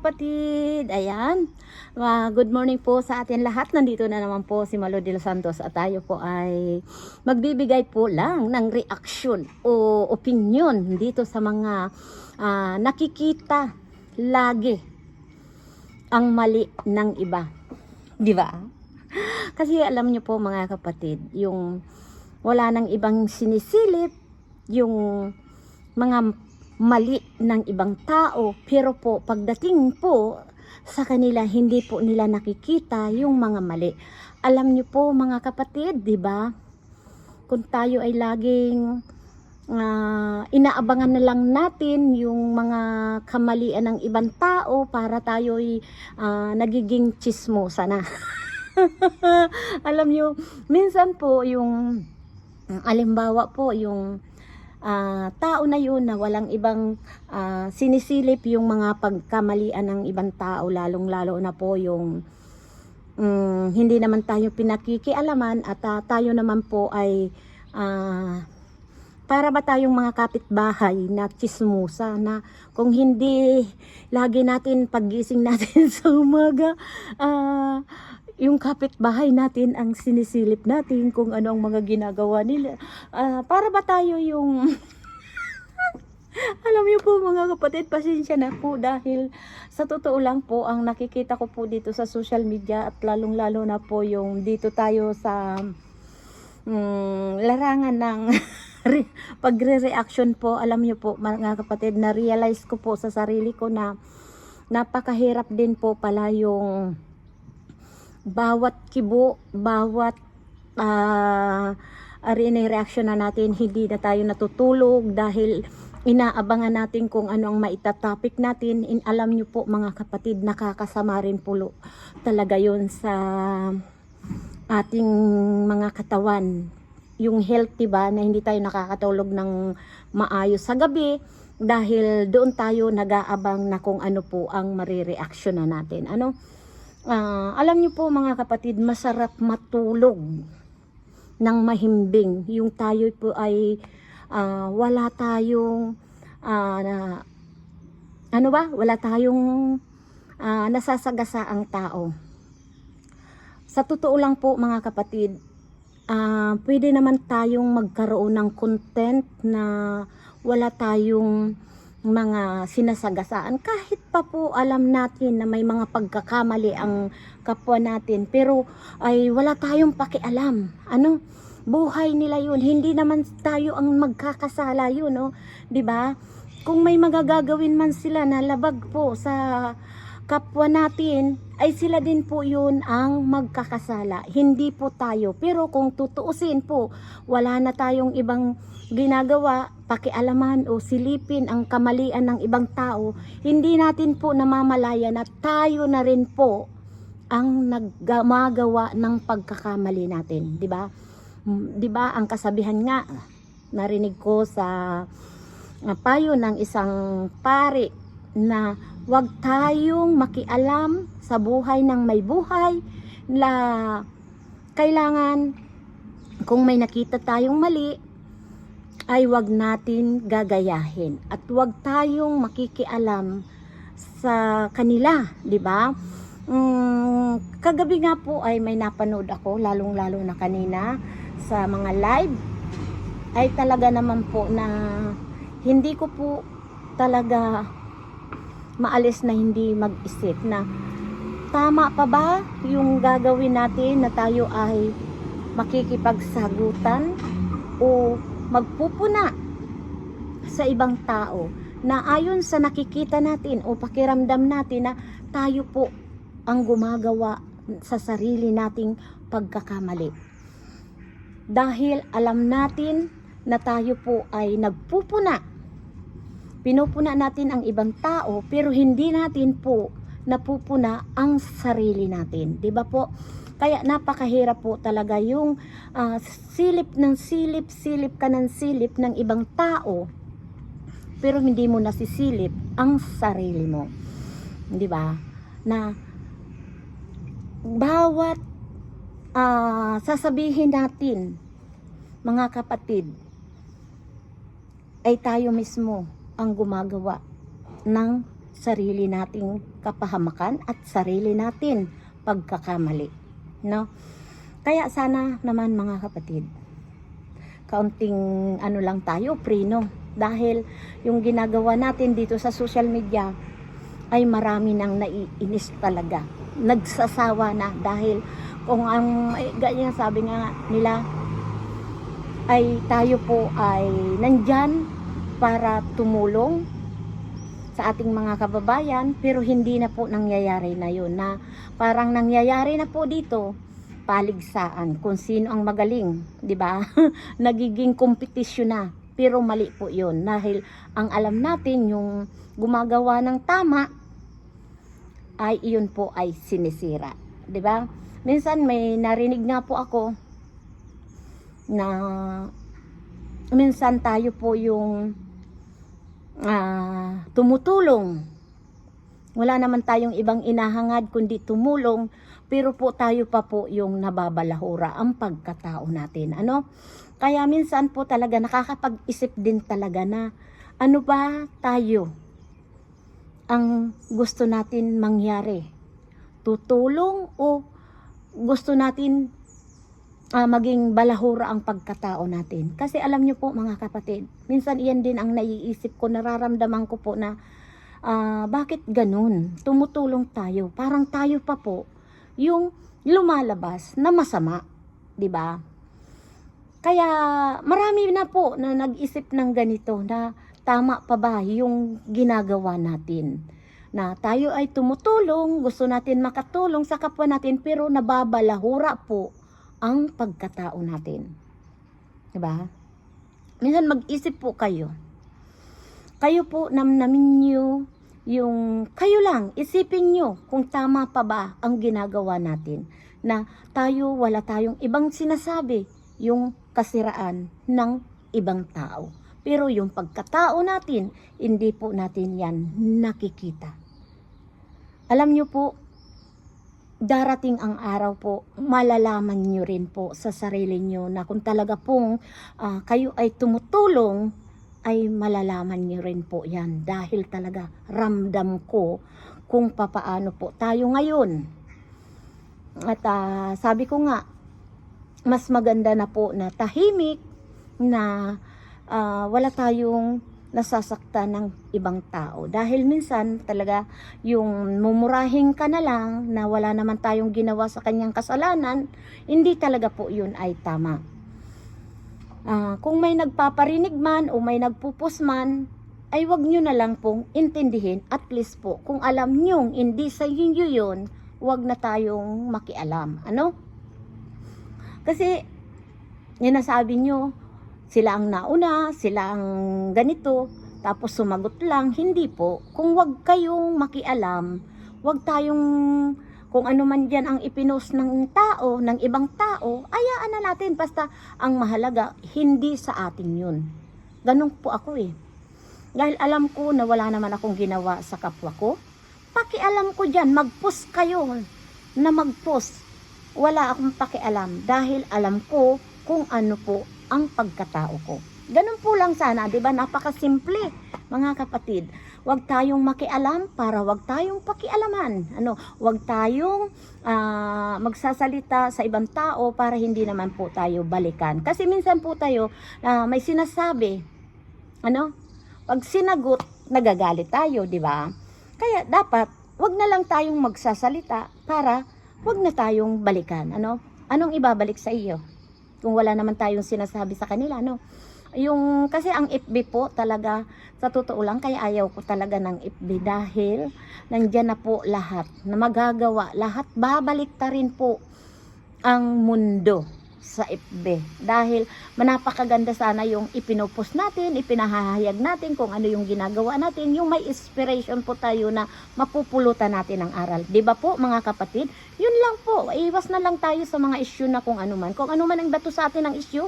kapatid, ayan. Ah, good morning po sa atin lahat. Nandito na naman po si Malo de los Santos at tayo po ay magbibigay po lang ng reaction o opinion dito sa mga ah, nakikita lagi ang mali ng iba. Di ba? Kasi alam niyo po mga kapatid, yung wala nang ibang sinisilip, yung mga mali ng ibang tao pero po pagdating po sa kanila hindi po nila nakikita yung mga mali. Alam niyo po mga kapatid, 'di ba? Kung tayo ay laging ah, inaabangan na lang natin yung mga kamalian ng ibang tao para tayo ay ah, nagiging chismosa na. Alam niyo, minsan po yung alimbawa po yung ah, tao na yun na walang ibang ah, sinisilip yung mga pagkamalian ng ibang tao lalong lalo na po yung mm, hindi naman tayo pinakikialaman at ah, tayo naman po ay ah, para ba tayong mga kapitbahay na chismusa na kung hindi lagi natin paggising natin sa umaga ah, yung kapitbahay natin ang sinisilip natin kung ano ang mga ginagawa nila Ah, para ba tayo yung alam niyo po mga kapatid, pasensya na po dahil sa totoo lang po ang nakikita ko po dito sa social media at lalong lalo na po yung dito tayo sa mm, larangan ng re- pagre-reaction po. Alam niyo po mga kapatid, na-realize ko po sa sarili ko na napakahirap din po pala yung bawat kibo, bawat ah uh, reaction na natin, hindi na tayo natutulog dahil inaabangan natin kung ano ang maitatopic natin. In, alam nyo po mga kapatid, nakakasama rin po talaga yon sa ating mga katawan. Yung healthy ba na hindi tayo nakakatulog ng maayos sa gabi dahil doon tayo nag-aabang na kung ano po ang marireaction na natin. Ano? Ah, alam niyo po mga kapatid, masarap matulog ng mahimbing. Yung tayo po ay ah, wala tayong ah, na, ano ba? Wala tayong ah, nasasagasa ang tao. Sa totoo lang po mga kapatid, ah, pwede naman tayong magkaroon ng content na wala tayong mga sinasagasaan. Kahit pa po alam natin na may mga pagkakamali ang kapwa natin pero ay wala tayong pakialam. Ano? Buhay nila yun. Hindi naman tayo ang magkakasala yun no? 'di ba? Kung may magagagawin man sila na labag po sa kapwa natin ay sila din po yun ang magkakasala. Hindi po tayo. Pero kung tutuusin po wala na tayong ibang ginagawa, pakialaman o silipin ang kamalian ng ibang tao, hindi natin po namamalaya na tayo na rin po ang naggagawa ng pagkakamali natin, di ba? Mm, Di ba? Ang kasabihan nga narinig ko sa uh, payo ng isang pari na wag tayong makialam sa buhay ng may buhay. Na kailangan kung may nakita tayong mali ay wag natin gagayahin. At wag tayong makikialam sa kanila, 'di ba? Mm, kagabi nga po ay may napanood ako lalong-lalo na kanina sa mga live. Ay talaga naman po na hindi ko po talaga maalis na hindi mag-isip na tama pa ba yung gagawin natin na tayo ay makikipagsagutan o magpupuna sa ibang tao na ayon sa nakikita natin o pakiramdam natin na tayo po ang gumagawa sa sarili nating pagkakamali. Dahil alam natin na tayo po ay nagpupuna. Pinupuna natin ang ibang tao pero hindi natin po napupuna ang sarili natin. 'Di ba po? Kaya napakahirap po talaga yung ah, silip ng silip, silip ka ng silip ng ibang tao pero hindi mo nasisilip ang sarili mo. 'Di ba? Na bawat ah, sasabihin natin mga kapatid ay tayo mismo ang gumagawa ng sarili nating kapahamakan at sarili natin pagkakamali. No? Kaya sana naman mga kapatid, kaunting ano lang tayo, prino. Dahil yung ginagawa natin dito sa social media ay marami nang naiinis talaga. Nagsasawa na dahil kung ang eh, ganyan sabi nga nila ay tayo po ay nandyan para tumulong sa ating mga kababayan pero hindi na po nangyayari na yun na parang nangyayari na po dito paligsaan kung sino ang magaling, 'di ba? Nagiging kompetisyon na. Pero mali po 'yun dahil ang alam natin yung gumagawa ng tama ay iyon po ay sinisira, 'di ba? Minsan may narinig nga po ako na minsan tayo po yung ah, tumutulong. Wala naman tayong ibang inahangad kundi tumulong pero po tayo pa po yung nababalahura ang pagkatao natin. Ano? Kaya minsan po talaga nakakapag-isip din talaga na ano ba tayo ang gusto natin mangyari? Tutulong o gusto natin ah, maging balahura ang pagkatao natin? Kasi alam nyo po mga kapatid, minsan iyan din ang naiisip ko, nararamdaman ko po na ah, bakit ganun? Tumutulong tayo. Parang tayo pa po yung lumalabas na masama, 'di ba? Kaya marami na po na nag-isip ng ganito na tama pa ba yung ginagawa natin. Na tayo ay tumutulong, gusto natin makatulong sa kapwa natin pero nababalahura po ang pagkatao natin. 'Di ba? Minsan mag-isip po kayo. Kayo po namnamin niyo yung kayo lang, isipin nyo kung tama pa ba ang ginagawa natin. Na tayo, wala tayong ibang sinasabi yung kasiraan ng ibang tao. Pero yung pagkatao natin, hindi po natin yan nakikita. Alam nyo po, darating ang araw po, malalaman nyo rin po sa sarili nyo na kung talaga pong ah, kayo ay tumutulong ay malalaman niyo rin po yan dahil talaga ramdam ko kung papaano po tayo ngayon. At ah, sabi ko nga, mas maganda na po na tahimik na ah, wala tayong nasasaktan ng ibang tao. Dahil minsan talaga yung mumurahin ka na lang na wala naman tayong ginawa sa kanyang kasalanan, hindi talaga po yun ay tama. Ah, kung may nagpaparinig man o may nagpupus man, ay wag nyo na lang pong intindihin at least po kung alam nyo hindi sa inyo yun, wag na tayong makialam. Ano? Kasi, yan nasabi nyo, sila ang nauna, sila ang ganito, tapos sumagot lang, hindi po. Kung wag kayong makialam, wag tayong kung ano man dyan ang ipinost ng tao, ng ibang tao, ayaan na natin. Basta ang mahalaga, hindi sa atin yun. Ganun po ako eh. Dahil alam ko na wala naman akong ginawa sa kapwa ko, pakialam ko dyan, mag-post kayo na mag-post. Wala akong pakialam dahil alam ko kung ano po ang pagkatao ko. Ganun po lang sana, 'di ba? Napakasimple, mga kapatid. Huwag tayong makialam para huwag tayong pakialaman. Ano, huwag tayong ah, magsasalita sa ibang tao para hindi naman po tayo balikan. Kasi minsan po tayo ah, may sinasabi. Ano? Pag sinagot, nagagalit tayo, 'di ba? Kaya dapat wag na lang tayong magsasalita para wag na tayong balikan. Ano? Anong ibabalik sa iyo? Kung wala naman tayong sinasabi sa kanila, no? Yung, kasi ang FB po talaga, sa totoo lang, kaya ayaw ko talaga ng FB dahil nandyan na po lahat na magagawa. Lahat babalik ta rin po ang mundo sa FB. Dahil manapakaganda sana yung ipinopost natin, ipinahahayag natin kung ano yung ginagawa natin, yung may inspiration po tayo na mapupulutan natin ang aral. ba po mga kapatid? Yun lang po, iwas na lang tayo sa mga issue na kung ano man. Kung ano man ang bato sa atin ng issue,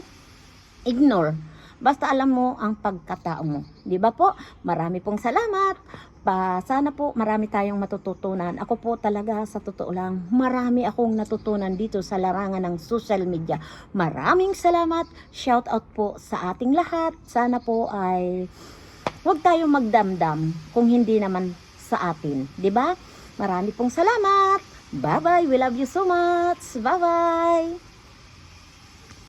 ignore. Basta alam mo ang pagkatao mo. 'Di ba po? Marami pong salamat. Pa, sana po marami tayong matututunan. Ako po talaga sa totoo lang, marami akong natutunan dito sa larangan ng social media. Maraming salamat. Shout out po sa ating lahat. Sana po ay huwag tayong magdamdam kung hindi naman sa atin. 'di ba? Marami pong salamat. Bye-bye. We love you so much. Bye-bye.